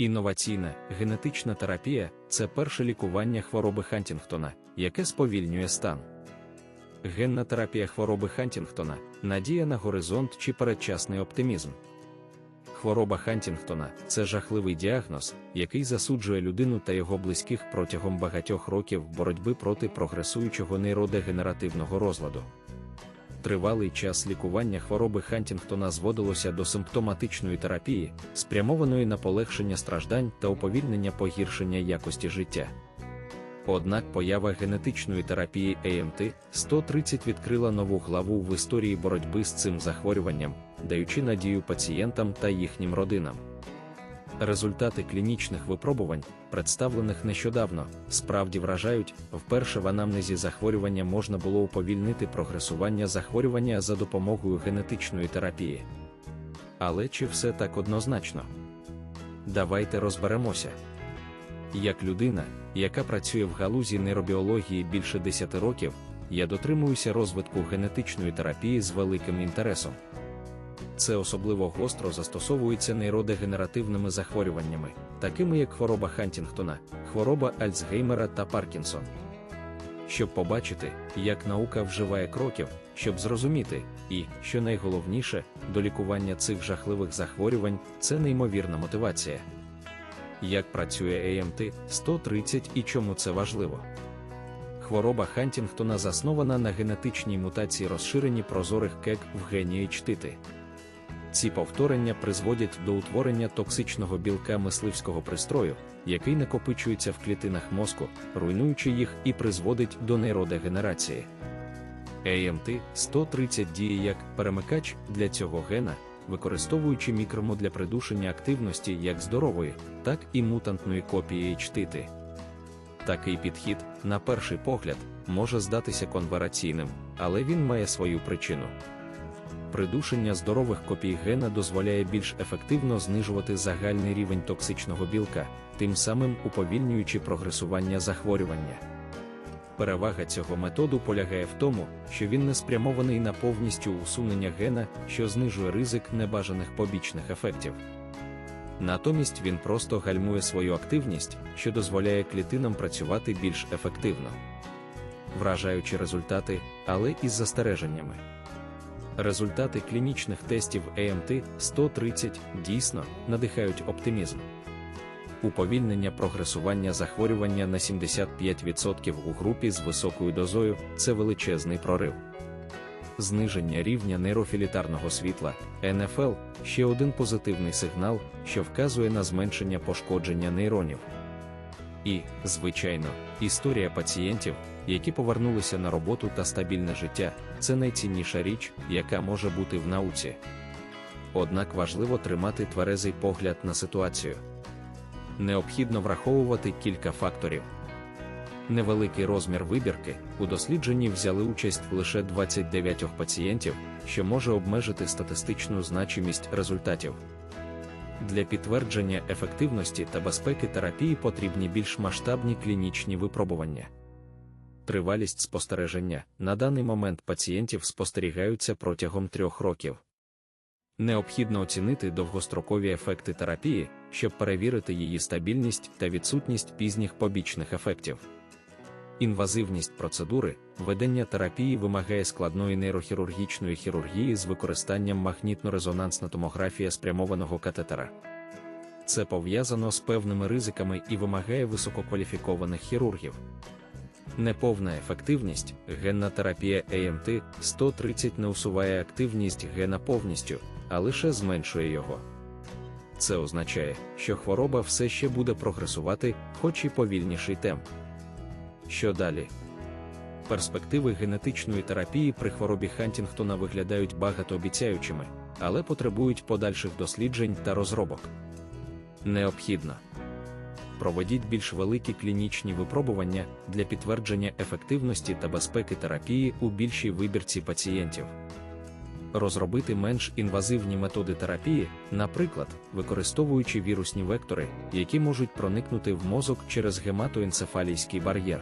Інноваційна генетична терапія це перше лікування хвороби Хантінгтона, яке сповільнює стан. Генна терапія хвороби Хантінгтона надія на горизонт чи передчасний оптимізм. Хвороба Хантінгтона це жахливий діагноз, який засуджує людину та його близьких протягом багатьох років боротьби проти прогресуючого нейродегенеративного розладу. Тривалий час лікування хвороби Хантінгтона зводилося до симптоматичної терапії, спрямованої на полегшення страждань та уповільнення погіршення якості життя. Однак поява генетичної терапії AMT 130 відкрила нову главу в історії боротьби з цим захворюванням, даючи надію пацієнтам та їхнім родинам. Результати клінічних випробувань, представлених нещодавно, справді вражають, вперше в анамнезі захворювання можна було уповільнити прогресування захворювання за допомогою генетичної терапії. Але чи все так однозначно? Давайте розберемося. Як людина, яка працює в галузі нейробіології більше 10 років, я дотримуюся розвитку генетичної терапії з великим інтересом. Це особливо гостро застосовується нейродегенеративними захворюваннями, такими як хвороба Хантінгтона, хвороба Альцгеймера та Паркінсон. Щоб побачити, як наука вживає кроків, щоб зрозуміти, і, що найголовніше, до лікування цих жахливих захворювань це неймовірна мотивація. Як працює AMT 130 і чому це важливо? Хвороба Хантінгтона заснована на генетичній мутації розширені прозорих кек в гені H-тити. Ці повторення призводять до утворення токсичного білка мисливського пристрою, який накопичується в клітинах мозку, руйнуючи їх і призводить до нейродегенерації. AMT 130 діє як перемикач для цього гена, використовуючи мікрому для придушення активності як здорової, так і мутантної копії H-тити. Такий підхід, на перший погляд, може здатися конвераційним, але він має свою причину придушення здорових копій гена дозволяє більш ефективно знижувати загальний рівень токсичного білка, тим самим уповільнюючи прогресування захворювання. Перевага цього методу полягає в тому, що він не спрямований на повністю усунення гена, що знижує ризик небажаних побічних ефектів. Натомість він просто гальмує свою активність, що дозволяє клітинам працювати більш ефективно. Вражаючи результати, але із застереженнями. Результати клінічних тестів AMT 130 дійсно надихають оптимізм. Уповільнення прогресування захворювання на 75% у групі з високою дозою це величезний прорив. Зниження рівня нейрофілітарного світла НФЛ ще один позитивний сигнал, що вказує на зменшення пошкодження нейронів. І, звичайно, історія пацієнтів, які повернулися на роботу та стабільне життя, це найцінніша річ, яка може бути в науці. Однак важливо тримати тверезий погляд на ситуацію. Необхідно враховувати кілька факторів. Невеликий розмір вибірки у дослідженні взяли участь лише 29 пацієнтів, що може обмежити статистичну значимість результатів. Для підтвердження ефективності та безпеки терапії потрібні більш масштабні клінічні випробування. Тривалість спостереження на даний момент пацієнтів спостерігаються протягом трьох років. Необхідно оцінити довгострокові ефекти терапії, щоб перевірити її стабільність та відсутність пізніх побічних ефектів. Інвазивність процедури, ведення терапії вимагає складної нейрохірургічної хірургії з використанням магнітно-резонансна томографія спрямованого катетера. Це пов'язано з певними ризиками і вимагає висококваліфікованих хірургів. Неповна ефективність, генна терапія AMT 130 не усуває активність гена повністю, а лише зменшує його. Це означає, що хвороба все ще буде прогресувати, хоч і повільніший темп. Що далі? Перспективи генетичної терапії при хворобі Хантінгтона виглядають багатообіцяючими, але потребують подальших досліджень та розробок. Необхідно проведіть більш великі клінічні випробування для підтвердження ефективності та безпеки терапії у більшій вибірці пацієнтів. Розробити менш інвазивні методи терапії, наприклад, використовуючи вірусні вектори, які можуть проникнути в мозок через гематоенцефалійський бар'єр.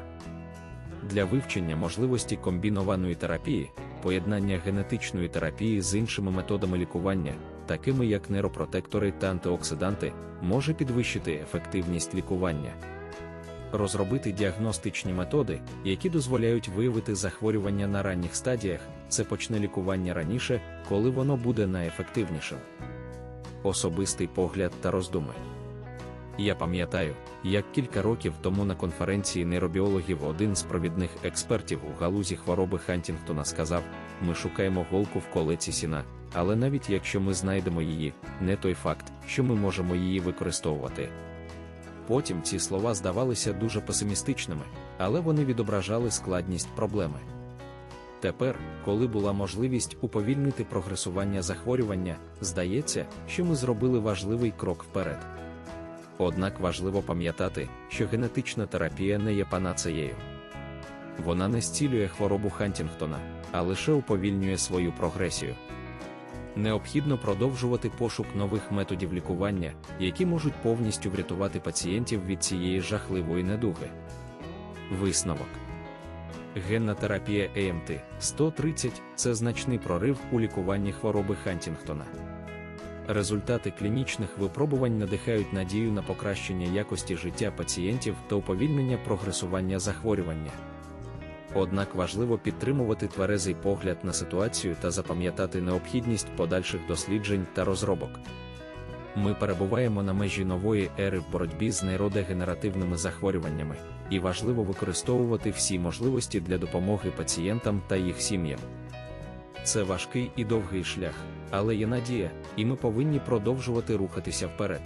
Для вивчення можливості комбінованої терапії, поєднання генетичної терапії з іншими методами лікування, такими як нейропротектори та антиоксиданти, може підвищити ефективність лікування. Розробити діагностичні методи, які дозволяють виявити захворювання на ранніх стадіях, це почне лікування раніше, коли воно буде найефективнішим. Особистий погляд та роздуми. Я пам'ятаю, як кілька років тому на конференції нейробіологів один з провідних експертів у галузі хвороби Хантінгтона сказав: ми шукаємо голку в колеці сіна, але навіть якщо ми знайдемо її, не той факт, що ми можемо її використовувати. Потім ці слова здавалися дуже песимістичними, але вони відображали складність проблеми. Тепер, коли була можливість уповільнити прогресування захворювання, здається, що ми зробили важливий крок вперед. Однак важливо пам'ятати, що генетична терапія не є панацеєю. Вона не зцілює хворобу Хантінгтона, а лише уповільнює свою прогресію. Необхідно продовжувати пошук нових методів лікування, які можуть повністю врятувати пацієнтів від цієї жахливої недуги. Висновок Генна терапія ЕМТ 130 це значний прорив у лікуванні хвороби Хантінгтона. Результати клінічних випробувань надихають надію на покращення якості життя пацієнтів та уповільнення прогресування захворювання. Однак важливо підтримувати тверезий погляд на ситуацію та запам'ятати необхідність подальших досліджень та розробок. Ми перебуваємо на межі нової ери в боротьбі з нейродегенеративними захворюваннями, і важливо використовувати всі можливості для допомоги пацієнтам та їх сім'ям. Це важкий і довгий шлях, але є надія, і ми повинні продовжувати рухатися вперед.